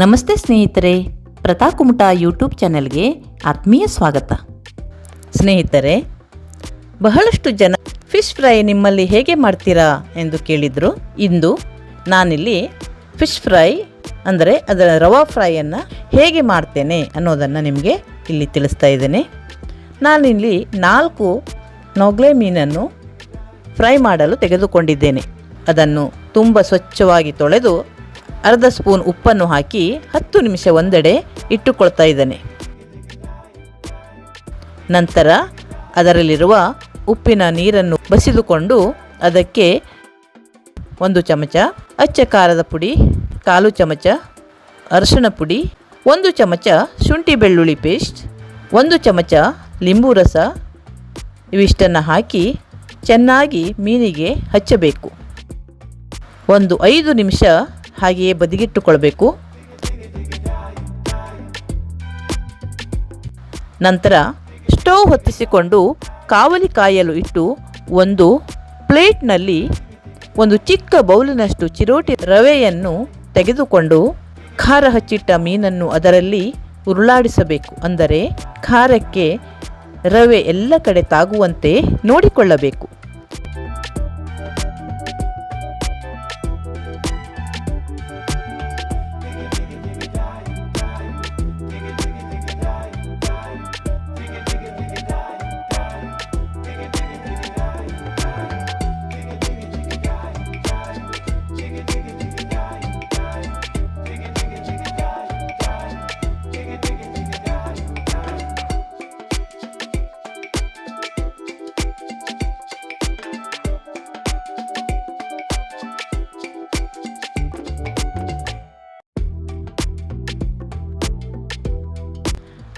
ನಮಸ್ತೆ ಸ್ನೇಹಿತರೆ ಪ್ರತಾ ಕುಮಟ ಯೂಟ್ಯೂಬ್ ಚಾನೆಲ್ಗೆ ಆತ್ಮೀಯ ಸ್ವಾಗತ. ಸ್ನೇಹಿತರೆ, ಬಹಳಷ್ಟು ಜನ ಫಿಶ್ ಫ್ರೈ ನಿಮ್ಮಲ್ಲಿ ಹೇಗೆ ಮಾಡ್ತೀರಾ ಎಂದು ಕೇಳಿದರು. ಇಂದು ನಾನಿಲ್ಲಿ ಫಿಶ್ ಫ್ರೈ ಅಂದರೆ ಅದರ ರವಾ ಫ್ರೈಯನ್ನು ಹೇಗೆ ಮಾಡ್ತೇನೆ ಅನ್ನೋದನ್ನು ನಿಮಗೆ ಇಲ್ಲಿ ತಿಳಿಸ್ತಾ ಇದ್ದೇನೆ. ನಾನಿಲ್ಲಿ ನಾಲ್ಕು ನೊಗ್ಲೆ ಮೀನನ್ನು ಫ್ರೈ ಮಾಡಲು ತೆಗೆದುಕೊಂಡಿದ್ದೇನೆ. ಅದನ್ನು ತುಂಬ ಸ್ವಚ್ಛವಾಗಿ ತೊಳೆದು ಅರ್ಧ ಸ್ಪೂನ್ ಉಪ್ಪನ್ನು ಹಾಕಿ ಹತ್ತು ನಿಮಿಷ ಒಂದೆಡೆ ಇಟ್ಟುಕೊಳ್ತಾ ಇದ್ದೇನೆ. ನಂತರ ಅದರಲ್ಲಿರುವ ಉಪ್ಪಿನ ನೀರನ್ನು ಬಸಿದುಕೊಂಡು ಅದಕ್ಕೆ ಒಂದು ಚಮಚ ಅಚ್ಚ ಖಾರದ ಪುಡಿ, ಕಾಲು ಚಮಚ ಅರಶಿನ ಪುಡಿ, ಒಂದು ಚಮಚ ಶುಂಠಿ ಬೆಳ್ಳುಳ್ಳಿ ಪೇಸ್ಟ್, ಒಂದು ಚಮಚ ಲಿಂಬು ರಸ ಇವಿಷ್ಟನ್ನು ಹಾಕಿ ಚೆನ್ನಾಗಿ ಮೀನಿಗೆ ಹಚ್ಚಬೇಕು. ಒಂದು ಐದು ನಿಮಿಷ ಹಾಗೆಯೇ ಬದಿಗಿಟ್ಟುಕೊಳ್ಬೇಕು. ನಂತರ ಸ್ಟವ್ ಹೊತ್ತಿಸಿಕೊಂಡು ಕಾವಲಿ ಕಾಯಲು ಇಟ್ಟು ಒಂದು ಪ್ಲೇಟ್ನಲ್ಲಿ ಒಂದು ಚಿಕ್ಕ ಬೌಲಿನಷ್ಟು ಚಿರೋಟಿ ರವೆಯನ್ನು ತೆಗೆದುಕೊಂಡು ಖಾರ ಹಚ್ಚಿಟ್ಟ ಮೀನನ್ನು ಅದರಲ್ಲಿ ಉರುಳಾಡಿಸಬೇಕು. ಅಂದರೆ ಖಾರಕ್ಕೆ ರವೆ ಎಲ್ಲ ಕಡೆ ತಾಗುವಂತೆ ನೋಡಿಕೊಳ್ಳಬೇಕು.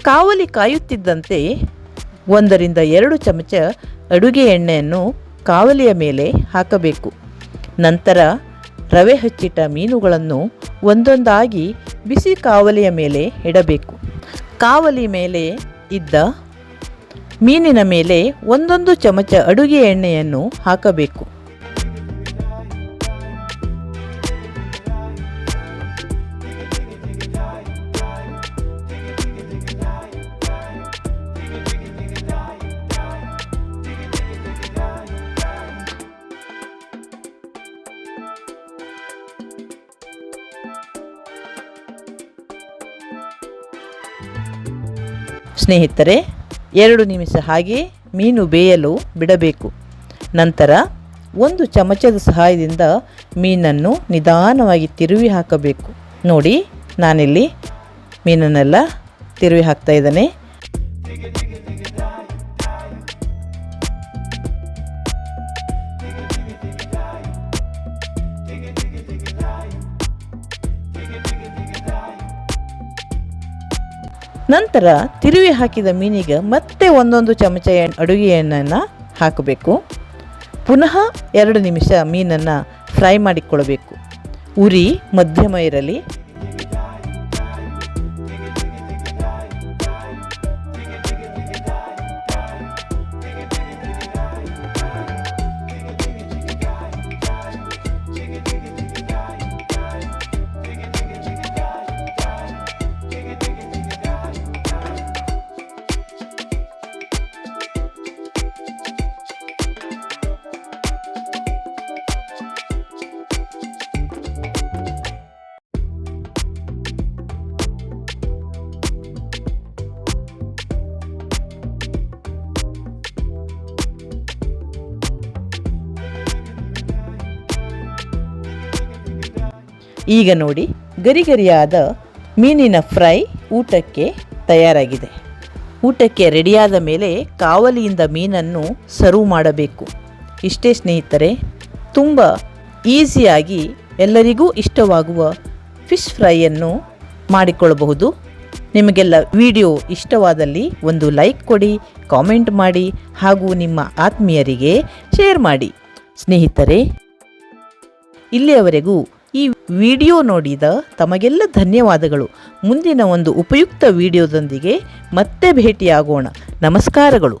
ಕಾವಲಿ ಕಾಯುತ್ತಿದ್ದಂತೆ ಒಂದರಿಂದ ಎರಡು ಚಮಚ ಅಡುಗೆ ಎಣ್ಣೆಯನ್ನು ಕಾವಲಿಯ ಮೇಲೆ ಹಾಕಬೇಕು. ನಂತರ ರವೆ ಹಚ್ಚಿಟ್ಟ ಮೀನುಗಳನ್ನು ಒಂದೊಂದಾಗಿ ಬಿಸಿ ಕಾವಲಿಯ ಮೇಲೆ ಇಡಬೇಕು. ಕಾವಲಿ ಮೇಲೆ ಇದ್ದ ಮೀನಿನ ಮೇಲೆ ಒಂದೊಂದು ಚಮಚ ಅಡುಗೆ ಎಣ್ಣೆಯನ್ನು ಹಾಕಬೇಕು. ಸ್ನೇಹಿತರೆ, ಎರಡು ನಿಮಿಷ ಹಾಗೆ ಮೀನು ಬೇಯಲು ಬಿಡಬೇಕು. ನಂತರ ಒಂದು ಚಮಚದ ಸಹಾಯದಿಂದ ಮೀನನ್ನು ನಿಧಾನವಾಗಿ ತಿರುವಿ ಹಾಕಬೇಕು. ನೋಡಿ, ನಾನಿಲ್ಲಿ ಮೀನನ್ನೆಲ್ಲ ತಿರುವಿ ಹಾಕ್ತಾ ಇದ್ದೇನೆ. ನಂತರ ತಿರುವಿ ಹಾಕಿದ ಮೀನಿಗೆ ಮತ್ತೆ ಒಂದೊಂದು ಚಮಚ ಅಡುಗೆ ಎಣ್ಣೆಯನ್ನು ಹಾಕಬೇಕು. ಪುನಃ ಎರಡು ನಿಮಿಷ ಮೀನನ್ನು ಫ್ರೈ ಮಾಡಿಕೊಳ್ಳಬೇಕು. ಉರಿ ಮಧ್ಯಮ ಇರಲಿ ಈಗ ನೋಡಿ ಗರಿಗರಿಯಾದ ಮೀನಿನ ಫ್ರೈ ಊಟಕ್ಕೆ ತಯಾರಾಗಿದೆ. ಊಟಕ್ಕೆ ರೆಡಿಯಾದ ಮೇಲೆ ಕಾವಲಿಯಿಂದ ಮೀನನ್ನು ಸರ್ವ್ ಮಾಡಬೇಕು. ಇಷ್ಟೇ ಸ್ನೇಹಿತರೆ, ತುಂಬ ಈಸಿಯಾಗಿ ಎಲ್ಲರಿಗೂ ಇಷ್ಟವಾಗುವ ಫಿಶ್ ಫ್ರೈಯನ್ನು ಮಾಡಿಕೊಳ್ಳಬಹುದು. ನಿಮಗೆಲ್ಲ ವಿಡಿಯೋ ಇಷ್ಟವಾದಲ್ಲಿ ಒಂದು ಲೈಕ್ ಕೊಡಿ, ಕಾಮೆಂಟ್ ಮಾಡಿ ಹಾಗೂ ನಿಮ್ಮ ಆತ್ಮೀಯರಿಗೆ ಶೇರ್ ಮಾಡಿ. ಸ್ನೇಹಿತರೆ, ಇಲ್ಲಿಯವರೆಗೂ ಈ ವಿಡಿಯೋ ನೋಡಿದ ತಮಗೆಲ್ಲ ಧನ್ಯವಾದಗಳು. ಮುಂದಿನ ಒಂದು ಉಪಯುಕ್ತ ವಿಡಿಯೋದೊಂದಿಗೆ ಮತ್ತೆ ಭೇಟಿಯಾಗೋಣ. ನಮಸ್ಕಾರಗಳು.